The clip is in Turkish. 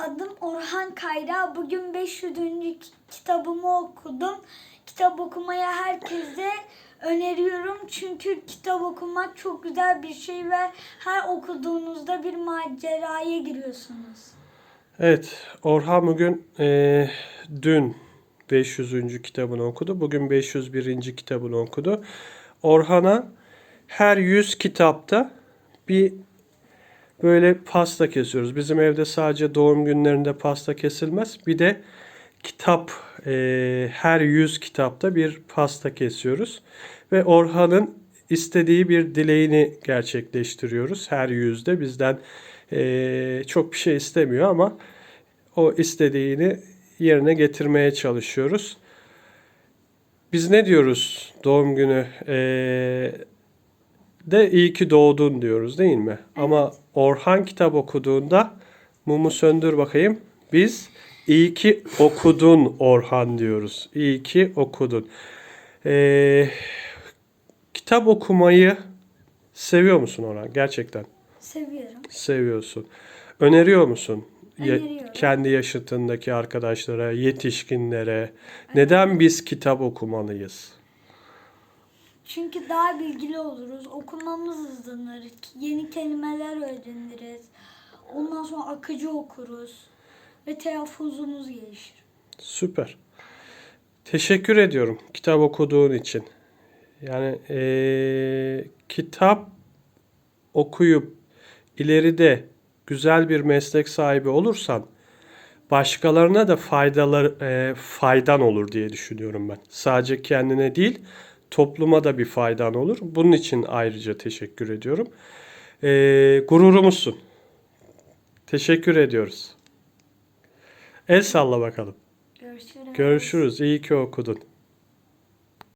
Adım Orhan Kayra. Bugün 500. ki- kitabımı okudum. Kitap okumayı herkese öneriyorum. Çünkü kitap okumak çok güzel bir şey ve her okuduğunuzda bir maceraya giriyorsunuz. Evet, Orhan bugün eee, dün 500. kitabını okudu. Bugün 501. kitabını okudu. Orhan'a her 100 kitapta bir böyle pasta kesiyoruz. Bizim evde sadece doğum günlerinde pasta kesilmez. Bir de kitap eee, her 100 kitapta bir pasta kesiyoruz. Ve Orhan'ın istediği bir dileğini gerçekleştiriyoruz. Her yüzde bizden eee, çok bir şey istemiyor ama o istediğini yerine getirmeye çalışıyoruz. Biz ne diyoruz doğum günü eee, de iyi ki doğdun diyoruz değil mi? Ama Orhan kitap okuduğunda mumu söndür bakayım. Biz iyi ki okudun Orhan diyoruz. İyi ki okudun. Eee, kitap okumayı seviyor musun Orhan? Gerçekten Seviyorum. seviyorsun. Öneriyor musun? Ya- Öneriyorum. kendi yaşıtındaki arkadaşlara, yetişkinlere. Neden biz kitap okumalıyız? Çünkü daha bilgili oluruz. Okumamız hızlanır. Yeni kelimeler öğreniriz. Ondan sonra akıcı okuruz. Ve telaffuzumuz gelişir. Süper. Teşekkür ediyorum kitap okuduğun için. Yani eee, kitap okuyup ileride güzel bir meslek sahibi olursan başkalarına da faydalar eee, faydan olur diye düşünüyorum ben. Sadece kendine değil, topluma da bir faydan olur. Bunun için ayrıca teşekkür ediyorum. Eee gururumuzsun. Teşekkür ediyoruz. El salla bakalım. Görüşürüz. Görüşürüz. İyi ki okudun.